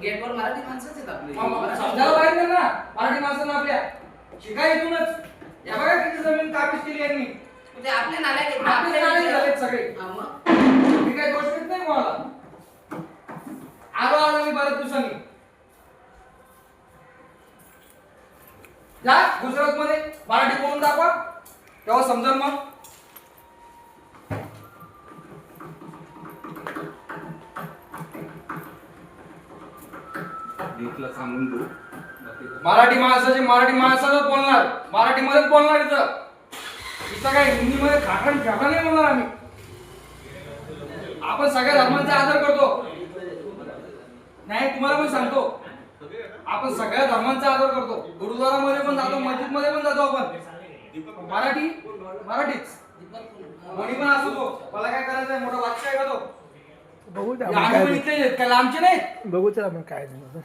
गेटवर मराठी माणसंच आहेत आपले. मराठी- समजायला पाहिजे ना मराठी माणसांना आपल्या. शिकाय इथूनच. या बघा किती जमीन काबीज केली यांनी. ते आपले नालायक आहेत. आपले नालायक झालेत सगळे. हा, मग? मी काही दोष देत नाही कोणाला. आलो आज आम्ही बऱ्याच दिवसांनी जा गुजरात मध्ये मराठी बोलून दाखवा. तेव्हा समजेल मग. सांगून देऊ. मराठी माणसाचे मराठी माणसाच बोलणार. मराठीमध्येच बोलणार इथं. इथं काय हिंदीमध्ये खाटण खाटण नाही बोलणार आम्ही. आपण सगळ्या धर्मांचा आदर करतो. नाही तुम्हाला पण सांगतो. आपण सगळ्या धर्मांचा आदर करतो. गुरुद्वारामध्ये पण जातो मस्जिदमध्ये पण जातो आपण. मराठी? मराठीच. कोणी पण असू तो मला काय करायचंय मोठा बादशाह आहे का तो? बघू आम्ही पण काय इथले आहेत, काय लांबचे नाही बघू तर आपण काय नाही